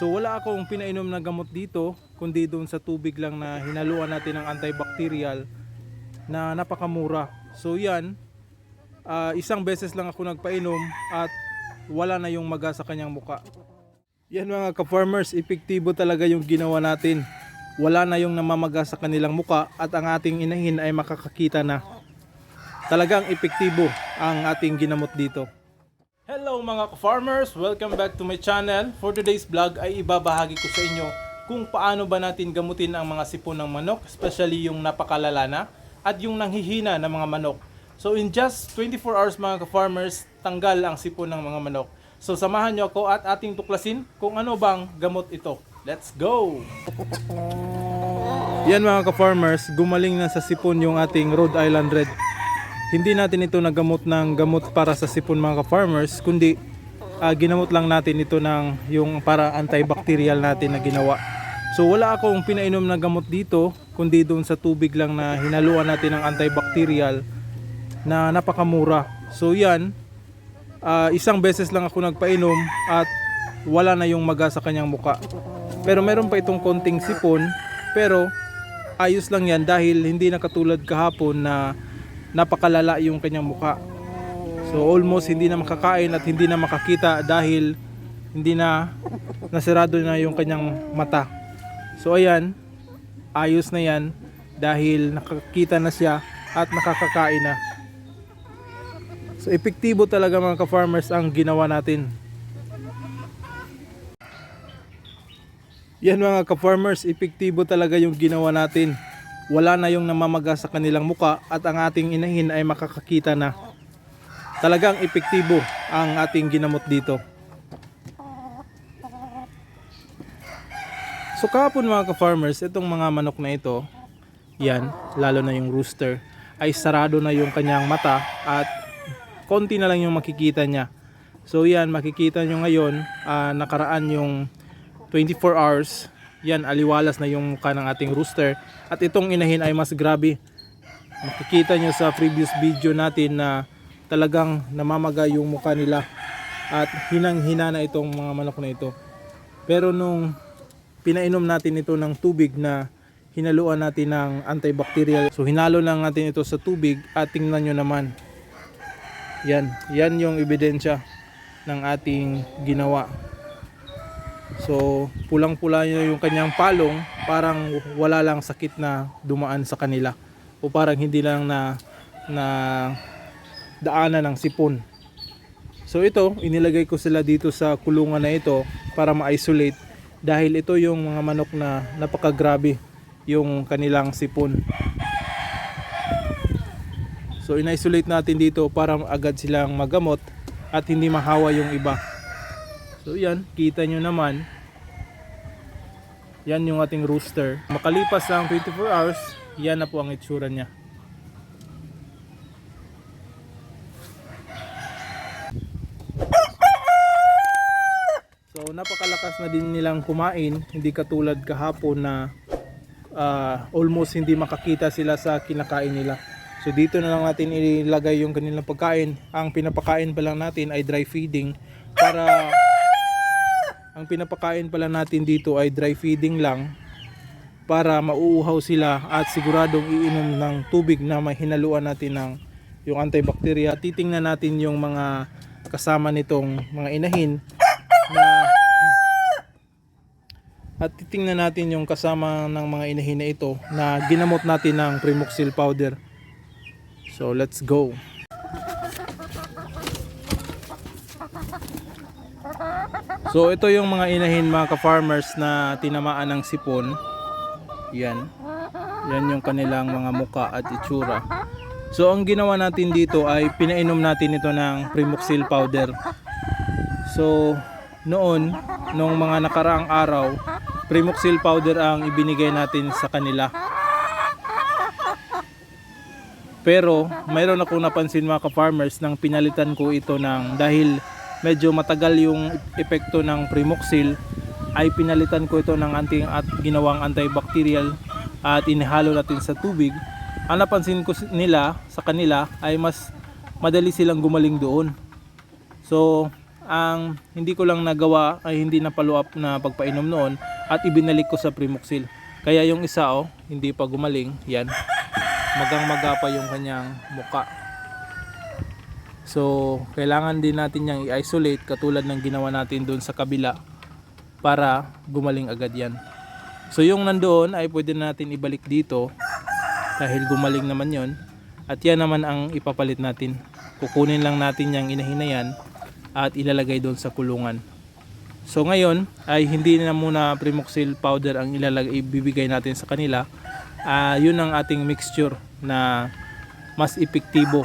So wala akong pinainom na gamot dito kundi doon sa tubig lang na hinaluan natin ng antibacterial na napakamura. So yan, ah, isang beses lang ako nagpainom at wala na yung maga sa kanyang muka. Yan mga ka-farmers, epektibo talaga yung ginawa natin. Wala na yung namamaga sa kanilang muka at ang ating inahin ay makakakita na. Talagang epektibo ang ating ginamot dito. Hello mga ka-farmers! Welcome back to my channel. For today's vlog ay ibabahagi ko sa inyo kung paano ba natin gamutin ang mga sipon ng manok, especially yung napakalala na at yung nanghihina ng mga manok. So in just 24 hours mga ka-farmers, tanggal ang sipon ng mga manok. So samahan nyo ako at ating tuklasin kung ano bang gamot ito. Let's go! Yan mga ka-farmers, gumaling na sa sipon yung ating Rhode Island Red. Hindi natin ito nagamot ng gamot para sa sipon mga ka-farmers, kundi ah, ginamot lang natin ito ng yung para antibacterial natin na ginawa. So wala akong pinainom na gamot dito, kundi doon sa tubig lang na hinaluan natin ng antibacterial na napakamura. So yan, ah, isang beses lang ako nagpainom at wala na yung maga sa kanyang muka. Pero meron pa itong konting sipon, pero ayos lang yan dahil hindi na katulad kahapon na napakalala yung kanyang muka. So almost hindi na makakain at hindi na makakita dahil hindi na nasirado na yung kanyang mata. So ayan, ayos na yan dahil nakakita na siya at nakakakain na. So epektibo talaga mga ka-farmers ang ginawa natin. Yan mga ka-farmers, epektibo talaga yung ginawa natin. Wala na yung namamaga sa kanilang muka at ang ating inahin ay makakakita na. Talagang epektibo ang ating ginamot dito. So kahapon mga ka-farmers, itong mga manok na ito, yan, lalo na yung rooster, ay sarado na yung kanyang mata at konti na lang yung makikita niya. So yan, makikita nyo ngayon, ah, nakaraan yung 24 hours, yan, aliwalas na yung mukha ng ating rooster. At itong inahin ay mas grabe. Makikita nyo sa previous video natin na talagang namamaga yung mukha nila. At hinang-hina na itong mga manok na ito. Pero nung pinainom natin ito ng tubig na hinaluan natin ng antibacterial. So hinalo lang natin ito sa tubig at tingnan nyo naman. Yan, yan yung ebidensya ng ating ginawa. So, pulang-pula niya yung kanyang palong, parang wala lang sakit na dumaan sa kanila. O parang hindi lang na na daanan ng sipon. So ito, inilagay ko sila dito sa kulungan na ito para ma-isolate dahil ito yung mga manok na napakagrabe yung kanilang sipon. So in-isolate natin dito para agad silang magamot at hindi mahawa yung iba. So yan, kita nyo naman. Yan yung ating rooster. Makalipas ang 24 hours, yan na po ang itsura niya. So napakalakas na din nilang kumain, hindi katulad kahapon na ah, almost hindi makakita sila sa kinakain nila. So dito na lang natin ilagay yung kanilang pagkain. Ang pinapakain pa lang natin ay dry feeding para ang pinapakain pala natin dito ay dry feeding lang para mauuhaw sila at siguradong iinom ng tubig na may hinaluan natin ng yung antibacteria. Titingnan natin yung mga kasama nitong mga inahin na at titingnan natin yung kasama ng mga inahin na ito na ginamot natin ng Primoxil powder. So let's go. So ito yung mga inahin mga ka-farmers na tinamaan ng sipon. Yan. Yan yung kanilang mga muka at itsura. So ang ginawa natin dito ay pinainom natin ito ng Primoxil powder. So noon, nung mga nakaraang araw, Primoxil powder ang ibinigay natin sa kanila. Pero mayroon akong napansin mga ka-farmers nang pinalitan ko ito ng dahil medyo matagal yung epekto ng Primoxil ay pinalitan ko ito ng anting at ginawang antibacterial at inihalo natin sa tubig. Ang napansin ko nila sa kanila ay mas madali silang gumaling doon. So ang hindi ko lang nagawa ay hindi na follow up na pagpainom noon at ibinalik ko sa Primoxil. Kaya yung isa oh, hindi pa gumaling, yan. Magang maga pa yung kanyang muka. So, kailangan din natin yang i-isolate katulad ng ginawa natin doon sa kabila para gumaling agad yan. So, yung nandoon ay pwede natin ibalik dito dahil gumaling naman yon At yan naman ang ipapalit natin. Kukunin lang natin yung inahinayan at ilalagay doon sa kulungan. So ngayon ay hindi na muna Primoxil powder ang ilalagay ibibigay natin sa kanila. Ah, yun ang ating mixture na mas epektibo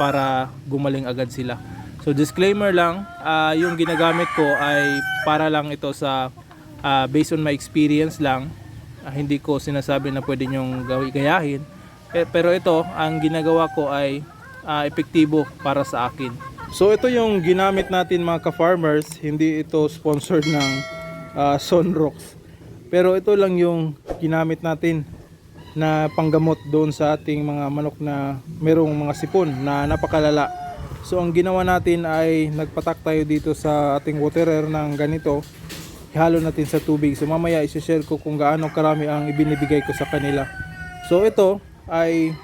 para gumaling agad sila. So disclaimer lang, ah, yung ginagamit ko ay para lang ito sa ah, based on my experience lang. Ah, hindi ko sinasabi na pwede nyong gayahin. Eh, pero ito, ang ginagawa ko ay ah, epektibo para sa akin. So ito yung ginamit natin mga ka-farmers, hindi ito sponsored ng ah, Sunrox. Pero ito lang yung ginamit natin na panggamot doon sa ating mga manok na merong mga sipon na napakalala. So ang ginawa natin ay nagpatak tayo dito sa ating waterer ng ganito. Ihalo natin sa tubig. So mamaya i-share ko kung gaano karami ang ibinibigay ko sa kanila. So ito ay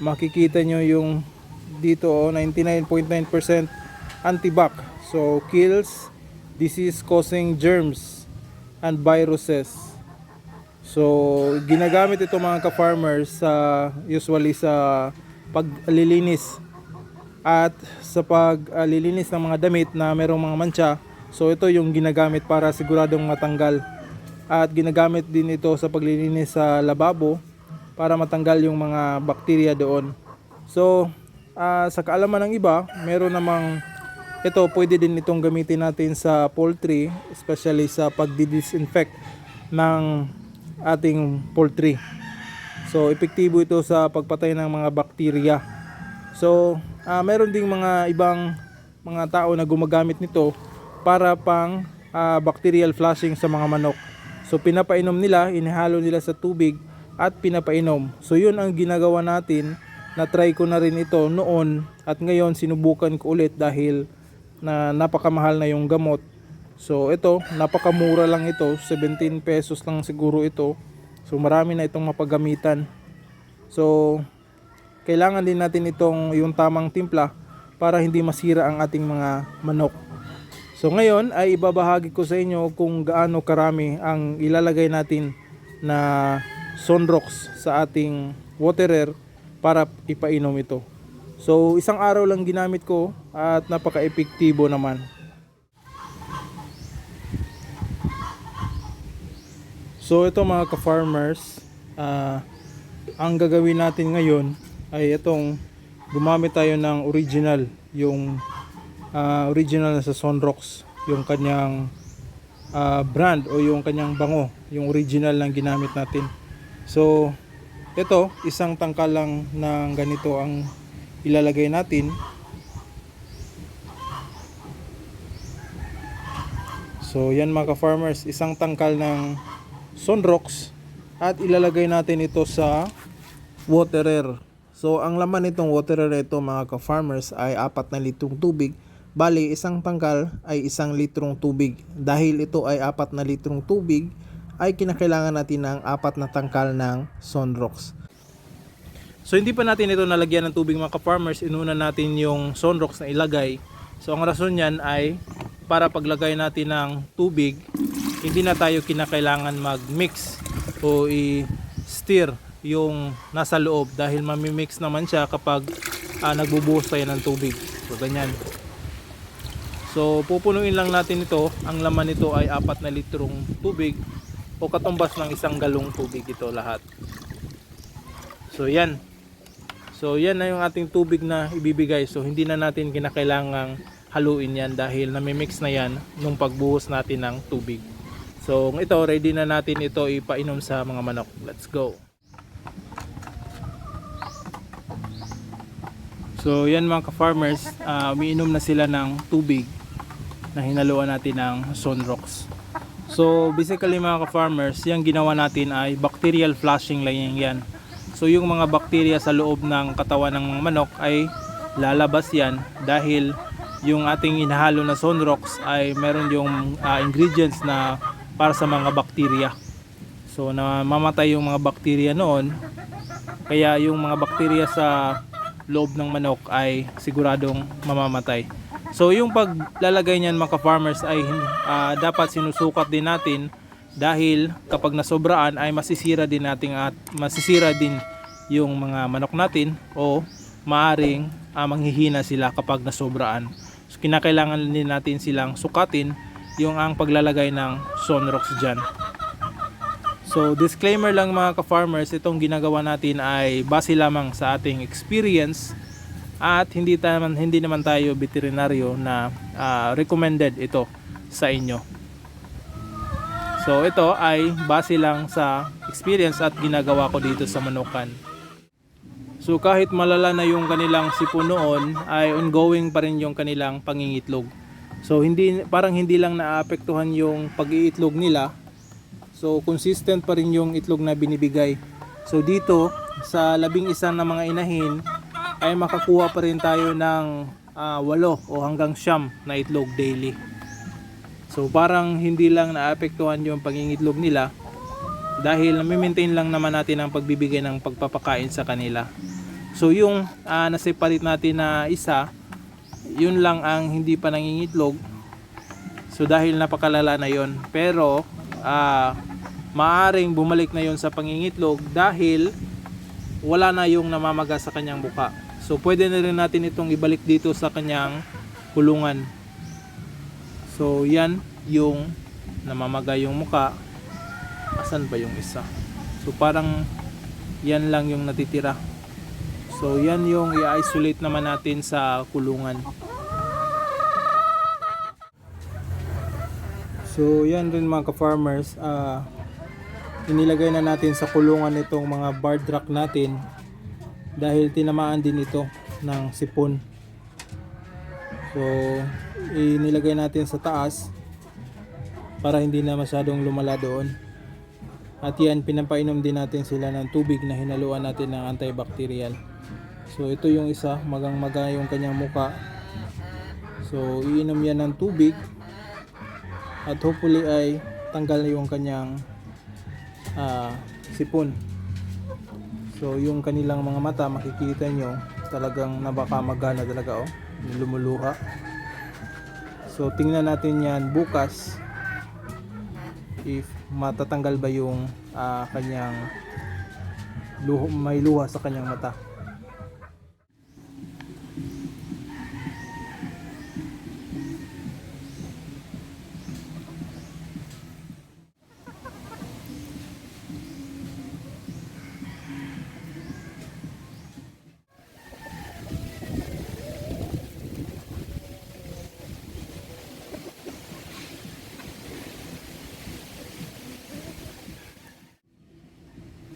makikita nyo yung dito oh, 99.9% antibac. So kills disease causing germs and viruses. So ginagamit ito mga ka-farmers sa usually sa paglilinis at sa paglilinis ng mga damit na merong mga mancha. So ito yung ginagamit para siguradong matanggal. At ginagamit din ito sa paglilinis sa lababo para matanggal yung mga bakterya doon. So ah, sa kaalaman ng iba, meron namang ito pwede din itong gamitin natin sa poultry, especially sa pagdi-disinfect ng ating poultry. So epektibo ito sa pagpatay ng mga bakterya. So ah, meron ding mga ibang mga tao na gumagamit nito para pang ah, bacterial flushing sa mga manok. So pinapainom nila, inihalo nila sa tubig at pinapainom. So yun ang ginagawa natin na try ko na rin ito noon at ngayon sinubukan ko ulit dahil na napakamahal na yung gamot. So ito, napakamura lang ito, 17 pesos lang siguro ito. So marami na itong mapagamitan. So kailangan din natin itong yung tamang timpla para hindi masira ang ating mga manok. So ngayon ay ibabahagi ko sa inyo kung gaano karami ang ilalagay natin na sunrox sa ating waterer para ipainom ito. So isang araw lang ginamit ko at napaka-epektibo naman. So ito mga ka-farmers, ah, ang gagawin natin ngayon ay itong gumamit tayo ng original, yung ah, original na sa Sunrox, yung kanyang ah, brand o yung kanyang bango, yung original lang ginamit natin. So ito, isang tangkal lang ng ganito ang ilalagay natin. So yan mga ka-farmers, isang tangkal ng Sunrox at ilalagay natin ito sa waterer. So ang laman nitong waterer ito mga ka-farmers ay 4 na litrong tubig. Bali, isang tangkal ay isang litrong tubig. Dahil ito ay 4 na litrong tubig, ay kinakailangan natin ng apat na tangkal ng Sunrox. So hindi pa natin ito nalagyan ng tubig mga ka-farmers, inuna natin yung Sunrox na ilagay. So ang rason niyan ay para paglagay natin ng tubig, hindi na tayo kinakailangan mag-mix o i-stir yung nasa loob dahil mamimix naman siya kapag ah, nagbubuhos tayo ng tubig. So ganyan. So pupunuin lang natin ito. Ang laman nito ay 4 na litrong tubig o katumbas ng isang galong tubig ito lahat. So yan. So yan na yung ating tubig na ibibigay. So hindi na natin kinakailangang haluin yan dahil namimix na yan nung pagbuhos natin ng tubig. So ito ready na natin ito ipainom sa mga manok. Let's go. So yan mga ka-farmers, uh, umiinom na sila ng tubig na hinaluan natin ng Sunrox. So basically mga ka-farmers, yung ginawa natin ay bacterial flushing lang yan. So yung mga bakterya sa loob ng katawan ng manok ay lalabas yan dahil yung ating inahalo na sunrocks ay meron yung ah, ingredients na para sa mga bakterya. So namamatay yung mga bakterya noon. Kaya yung mga bakterya sa loob ng manok ay siguradong mamamatay. So yung paglalagay niyan mga farmers ay ah, dapat sinusukat din natin dahil kapag nasobraan ay masisira din natin at masisira din yung mga manok natin o maaring ah, manghihina sila kapag nasobraan. So kinakailangan din natin silang sukatin yung ang paglalagay ng Sonrox dyan. So disclaimer lang mga ka-farmers, itong ginagawa natin ay base lamang sa ating experience at hindi naman hindi naman tayo veterinaryo na ah, recommended ito sa inyo. So ito ay base lang sa experience at ginagawa ko dito sa Manukan. So kahit malala na yung kanilang sipon noon ay ongoing pa rin yung kanilang pangingitlog. So hindi parang hindi lang naapektuhan yung pag-iitlog nila. So consistent pa rin yung itlog na binibigay. So dito sa labing isa na mga inahin ay makakuha pa rin tayo ng ah, walo o hanggang siyam na itlog daily. So parang hindi lang naapektuhan yung pangingitlog nila dahil nami-maintain lang naman natin ang pagbibigay ng pagpapakain sa kanila. So yung uh, naseparate natin na isa, yun lang ang hindi pa nangingitlog. So dahil napakalala na yon. Pero ah, maaring bumalik na yon sa pangingitlog dahil wala na yung namamaga sa kanyang buka. So pwede na rin natin itong ibalik dito sa kanyang kulungan. So yan yung namamaga yung muka. Asan ba yung isa? So parang yan lang yung natitira. So yan yung i-isolate naman natin sa kulungan. So yan rin mga ka-farmers, ah inilagay na natin sa kulungan itong mga bar rack natin dahil tinamaan din ito ng sipon. So inilagay natin sa taas para hindi na masyadong lumala doon. At yan, pinapainom din natin sila ng tubig na hinaluan natin ng antibacterial. So ito yung isa, magang maga yung kanyang muka. So iinom yan ng tubig at hopefully ay tanggal na yung kanyang ah, sipon. So yung kanilang mga mata makikita nyo talagang nabakamaga na talaga oh, lumuluha. So tingnan natin yan bukas if matatanggal ba yung ah, kanyang luho, may luha sa kanyang mata.